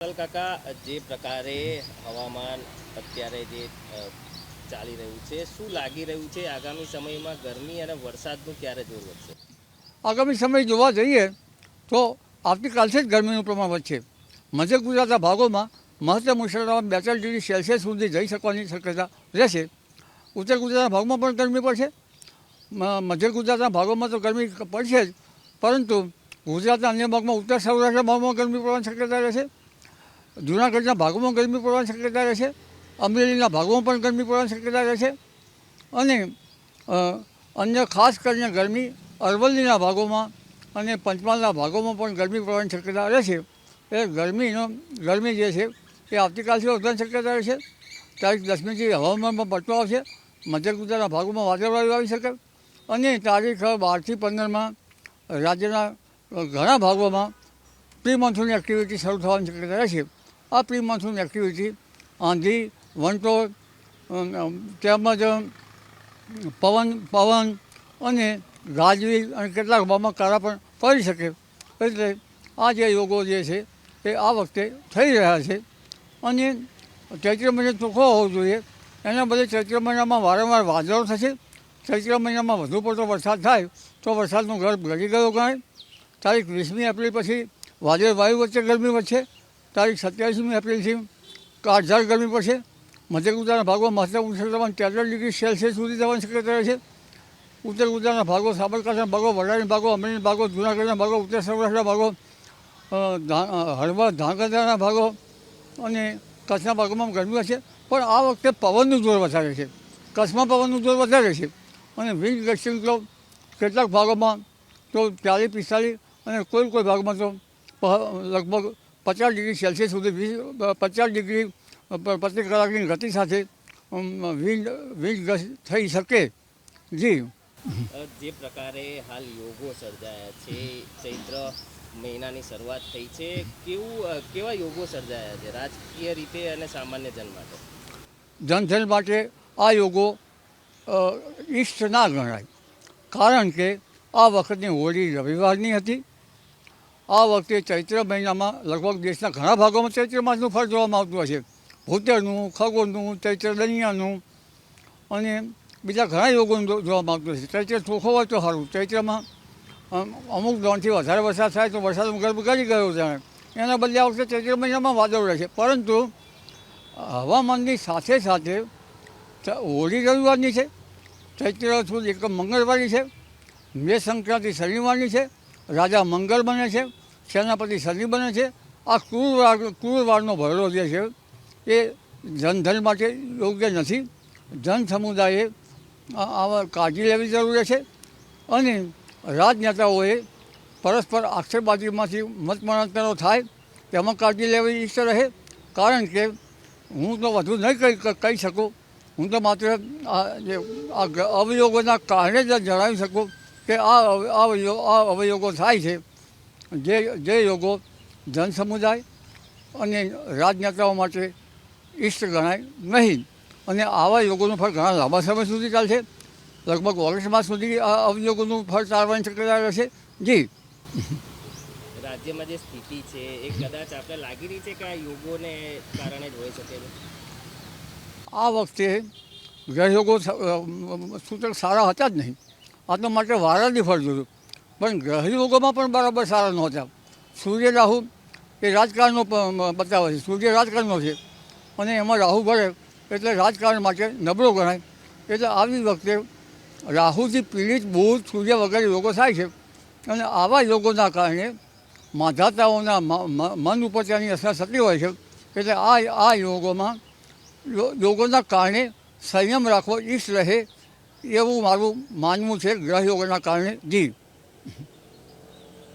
કાકા, જે પ્રકારે હવામાન અત્યારે જે ચાલી રહ્યું છે, શું લાગી રહ્યું છે? આગામી સમયમાં ગરમી અને વરસાદનું ક્યારે જોર વધશે? આગામી સમય જોવા જઈએ તો આવતીકાલથી જ ગરમીનું પ્રમાણ વધશે. મધ્ય ગુજરાતના ભાગોમાં મહત્તમ ઉષ્ણતામાં બેતાલીસ ડિગ્રી સેલ્સિયસ સુધી જઈ શકવાની શક્યતા રહેશે. ઉત્તર ગુજરાતના ભાગમાં પણ ગરમી પડશે. મધ્ય ગુજરાતના ભાગોમાં તો ગરમી પડશે જ. પરંતુ ગુજરાતના અન્ય ભાગમાં ઉત્તર સૌરાષ્ટ્રના ભાગમાં ગરમી પડવાની શક્યતા રહેશે. જૂનાગઢના ભાગોમાં ગરમી પડવાની શક્યતા રહેશે અમરેલીના ભાગોમાં પણ ગરમી પડવાની શક્યતા રહેશે અને અન્ય ખાસ કરીને ગરમી અરવલ્લીના ભાગોમાં અને પંચમહાલના ભાગોમાં પણ ગરમી પડવાની શક્યતા રહેશે એ ગરમીનો, ગરમી જે છે, એ આવતીકાલથી વધવાની શક્યતા રહેશે તારીખ દસમીથી હવામાનમાં પલટો આવશે. મધ્ય ગુજરાતના ભાગોમાં વાદળવાયુ આવી શકે. અને તારીખ બારથી પંદરમાં રાજ્યના ઘણા ભાગોમાં પ્રી મોન્સૂનની એક્ટિવિટી શરૂ થવાની શક્યતા રહેશે આ પ્રી મોન્સૂન એક્ટિવિટી આંધી વંટોળ તેમજ પવન પવન અને ગાજવી અને કેટલાક ભાવમાં કારા પણ પડી શકે. એટલે આ જે યોગો જે છે, એ આ વખતે થઈ રહ્યા છે. અને ચૈત્ર મહિનો ચોખ્ખો હોવો જોઈએ. એના બદલે ચૈત્ર મહિનામાં વારંવાર વાદળો થશે. ચૈત્ર મહિનામાં વધુ પડતો વરસાદ થાય, તો વરસાદનો ગર્ભ ઘડી ગયો ગણાય. તારીખ વીસમી એપ્રિલ પછી વાદળ વાયુ વચ્ચે ગરમી વધશે. તારીખ સત્યાવીસમી એપ્રિલથી કાળઝાળ ગરમી પડશે. મધ્ય ગુજરાતના ભાગમાં મહત્તમ ઉષ્ણતામાન તેત્રીસ ડિગ્રી સેલ્સિયસ સુધી જવાની શક્યતા છે. ઉત્તર ગુજરાતના ભાગો સાબરકાંઠાના ભાગો વડાળીના ભાગો, અમરેલીના ભાગો, જૂનાગઢના ભાગો, ઉત્તર સૌરાષ્ટ્રના ભાગો હળવા ધાંગધ્રાના ભાગો અને કચ્છના ભાગોમાં ગરમી હશે. પણ આ વખતે પવનનું જોર વધારે છે. કચ્છમાં પવનનું જોર વધારે છે. અને વિન્ડ ગસ્ટિંગ તો કેટલાક ભાગોમાં તો ચાલીસ પિસ્તાલીસ અને કોઈ કોઈ ભાગમાં તો લગભગ પચાસ ડિગ્રી સેલ્સિયસ સુધી વીસ પચાસ ડિગ્રી પ્રતિ કલાકની ગતિ સાથે વિન્ડ વિન્ડ થઈ શકે. જી. જે પ્રકારે હાલ યોગો સર્જાયા છે ચૈત્ર મહિનાની શરૂઆત થઈ છે કેવું કેવા યોગો સર્જાયા છે રાજકીય રીતે અને સામાન્ય જન માટે? જનજન માટે આ યોગો ઈષ્ટ ના ગણાય. કારણ કે આ વખતની હોળી રવિવારની હતી આ વખતે ચૈત્ર મહિનામાં લગભગ દેશના ઘણા ભાગોમાં ચૈત્ર માસનું ફળ જોવામાં આવતું હશે ભૂતરનું ખગોળનું, ચૈત્ર દનિયાનું અને બીજા ઘણા યોગોનું જોવામાં આવતું હશે ચૈત્ર ચોખ્ખો હોય તો સારું. ચૈત્રમાં અમુક દોણથી વધારે વરસાદ થાય તો વરસાદ ગર્ભ કરી ગયો જાણે એના બદલે આ વખતે ચૈત્ર મહિનામાં વાદળ રહેશે પરંતુ હવામાનની સાથે સાથે હોળી રવિવારની છે. ચૈત્ર સુદ એક મંગળવારની છે. મેષ સંક્રાંતિ શનિવારની છે. રાજા મંગળ બને છે, સેનાપતિ શનિ બને છે, આ ક્રૂરવાર ક્રૂરવારનો ભરેલો જે છે, એ જનધન માટે યોગ્ય નથી. જન સમુદાયે આવા કાળજી લેવી જરૂરી છે અને રાજનેતાઓએ પરસ્પર આક્ષેપબાજીમાંથી મતમણાંતરો થાય, તેમાં કાળજી લેવી ઈચ્છે રહે. કારણ કે હું તો વધુ નહીં કહી કહી શકું. હું તો માત્ર આ અવયોગોના કારણે જ જણાવી શકું. કે આ આ અવયોગો થાય છે. જે જે યોગો જન સમુદાય અને રાજનેતાઓ માટે ઈષ્ટ ગણાય નહીં. અને આવા યોગોનું ફળ ઘણા લાંબા સમય સુધી ચાલશે. લગભગ ઓગસ્ટ માસ સુધી આ અવયોગોનું ફળ ચાલવાની શક્યતા રહેશે. જી. રાજ્યમાં જે સ્થિતિ છે એ કદાચ આપણે લાગી રહી છે કે આ યોગોને કારણે જ હોઈ શકે છે? આ વખતે ગ્રહયોગો સૂચક સારા હતા જ નહીં. આ તો માટે વારાથી ફળ જોયું પણ ગ્રહયોગોમાં પણ બરાબર સારા નહોતા. સૂર્ય રાહુ એ રાજકારણનો બતાવે છે. સૂર્ય રાજકારણનો છે. અને એમાં રાહુ ભરે એટલે રાજકારણ માટે નબળો ગણાય. એટલે આવી વખતે રાહુથી પીડિત બુધ, સૂર્ય વગેરે યોગો થાય છે. અને આવા યોગોના કારણે માધાતાઓના મન ઉપર તેની અસર થતી હોય છે. એટલે આ આ યોગોમાં યોગોના કારણે સંયમ રાખવો ઈષ્ટ રહે એવું મારું માનવું છે ગ્રહયોગના કારણે. જી.